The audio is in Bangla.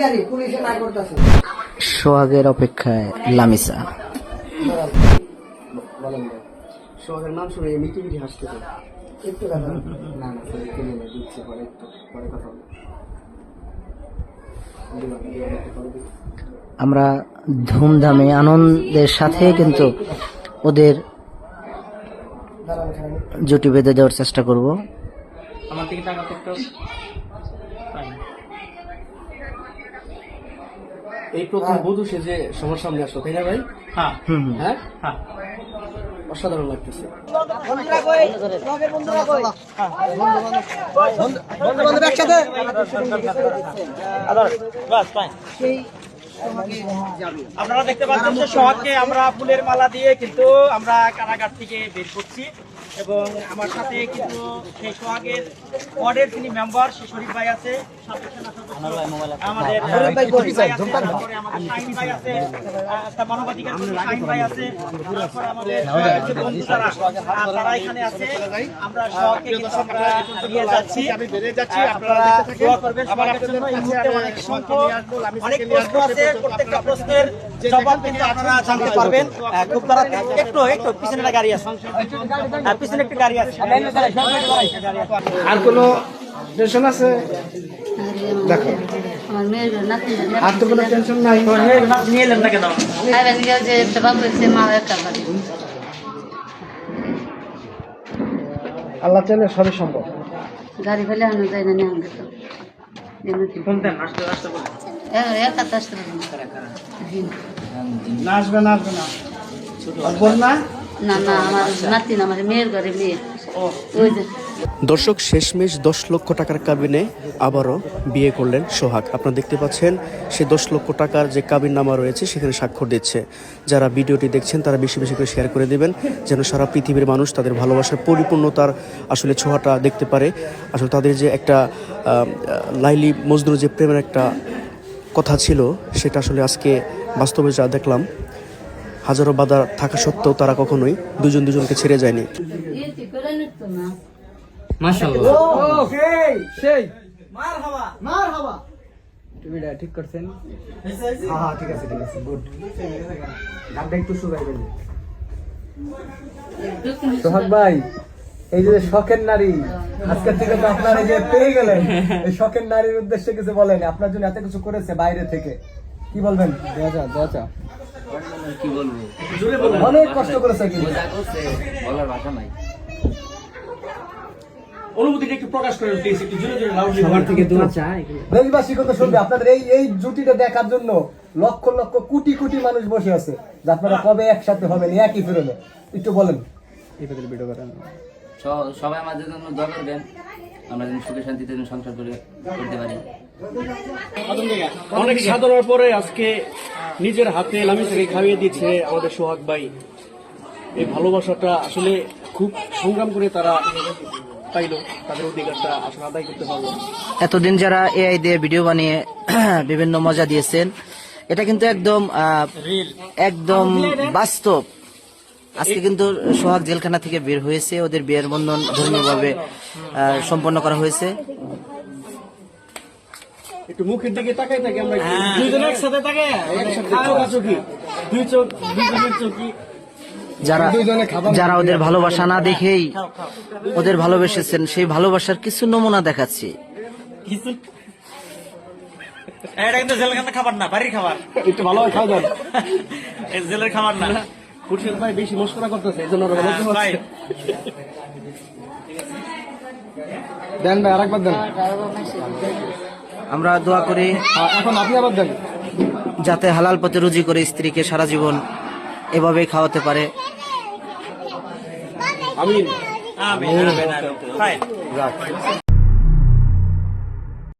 গাড়ি পুলিশে না করতেছে। সোহাগের অপেক্ষায় লামিসা। শহরের নাম শুনে মিটি মিটি হাসতেছে একটু কথা না দিচ্ছে পরে একটু পরে কথা। আমরা ধুমধামে আনন্দের সাথে কিন্তু ওদের জুটি বেঁধে দেওয়ার চেষ্টা করব। আমার দিকে এই প্রথম বধূ সে যে সবার সামনে আসলো তাই না ভাই? হ্যাঁ। হ্যাঁ? হ্যাঁ। অসাধারণ লাগতেছে। আপনারা দেখতে পাচ্ছেন যে সোহাগকে আমরা ফুলের মালা দিয়ে কিন্তু আমরা কারাগার থেকে বের করছি এবং আমার সাথে কিন্তু সেই সোহাগের ওয়ার্ডের যিনি মেম্বার সে শরীফ ভাই আছে। সাথে সেনা সদস্য আমাদের তারা এখানে আছে আমরা নিয়ে যাচ্ছি আপনারা দোয়া করবেন জন্য এই মুহূর্তে অনেক সংখ্যক অনেক প্রশ্ন আছে প্রত্যেকটা প্রশ্নের জবাব কিন্তু আপনারা জানতে পারবেন খুব তাড়াতাড়ি একটু একটু পিছনে একটা গাড়ি আছে আর পিছনে একটা গাড়ি আছে আর কোনো টেনশন আছে দেখো। আর তো কোনো টেনশন নাই। নিয়ে এলেন না কেন যে একটা বাবু এসে মা একটা আল্লাহ চাইলে সবই সম্ভব। গাড়ি ফেলে আনো যায় না নিয়ে না। আসবে না আসবে না। না? না না আমার নাতি না আমার মেয়ের ঘরে মেয়ে ওই যে দর্শক, শেষমেশ দশ লক্ষ টাকার কাবিনে আবারও বিয়ে করলেন সোহাগ। আপনারা দেখতে পাচ্ছেন, সে দশ লক্ষ টাকার যে কাবিন নামা রয়েছে, সেখানে স্বাক্ষর দিচ্ছে। যারা ভিডিওটি দেখছেন, তারা বেশি বেশি করে শেয়ার করে দেবেন, যেন সারা পৃথিবীর মানুষ তাদের ভালোবাসার পরিপূর্ণতার আসলে ছোঁয়াটা দেখতে পারে। আসলে তাদের যে একটা লাইলি মজদুর যে প্রেমের একটা কথা ছিল, সেটা আসলে আজকে বাস্তবে যা দেখলাম, হাজারো বাধা থাকা সত্ত্বেও তারা কখনোই দুজন দুজনকে ছেড়ে যায়নি। ইয়ে ঠিক করে নিত না সেই সেই। মার হাওয়া তুমি এটা ঠিক করছেন? হ্যাঁ হ্যাঁ ঠিক আছে ঠিক আছে গুড গানটা একটু শুকাইবেন সোহাগ ভাই এই যে শখের নারী আজকের থেকে তো আপনারা যে পেয়ে গেলেন। এই শখের নারীর উদ্দেশ্যে কিছু বলেন আপনার জন্য এত কিছু করেছে বাইরে থেকে। কি বলবেন? দোয়া দোয়া কি বলব? অনেক কষ্ট করেছে করছে বলার ভাষা নাই। অনুভূতিটা একটু প্রকাশ করেন প্লিজ একটু জোরে জোরে লাউডলি সবার থেকে দোয়া চাই দেশবাসী কত শুনবে আপনাদের এই এই জুটিটা দেখার জন্য লক্ষ লক্ষ কোটি কোটি মানুষ বসে আছে যে আপনারা কবে একসাথে হবেন একই একটু বলেন। স- সবাই আমাদের জন্য দোয়া করবেন। আমরা যেন সুখে শান্তিতে যেন সংসার করে করতে পারি। অনেক সাধনার পরে আজকে নিজের হাতে লামিসাকে খাইয়ে দিচ্ছে আমাদের সোহাগ ভাই। এই ভালোবাসাটা আসলে খুব সংগ্রাম করে তারা পাইলো তাদের অধিকারটা আসলে আদায় করতে পারল। এতদিন যারা এআই দিয়ে ভিডিও বানিয়ে বিভিন্ন মজা দিয়েছেন এটা কিন্তু একদম আহ, একদম বাস্তব। আজকে কিন্তু সোহাগ জেলখানা থেকে বের হয়েছে ওদের বিয়ের বন্ধন ধর্মীয়ভাবে আহ, সম্পন্ন করা হয়েছে। একটু মুখের দিকে তাকাই থাকি আমরা একটু। দুইজন একসাথে তাকে একসাথে চোখাচোখি দুই চোখি যারা যারা ওদের ভালোবাসা না দেখেই ওদের ভালোবেসেছেন সেই ভালোবাসার কিছু নমুনা দেখাচ্ছি। এটা কিন্তু জেলখানা খাবার না বাড়ির খাবার। একটু ভালোভাবে খাওয়া যান জেলের খাবার না। খুরশেদ ভাই বেশি মস্করা করতেছে এই জন্য ওরা ভালো হ্যাঁ, ভাই। দেন ভাই আরেকবার দেন। আমরা দোয়া করি এখন আপনি আবার দেন। যাতে হালাল পথে রুজি করে স্ত্রীকে সারা জীবন এভাবেই খাওয়াতে পারে। আমিন। আমিন।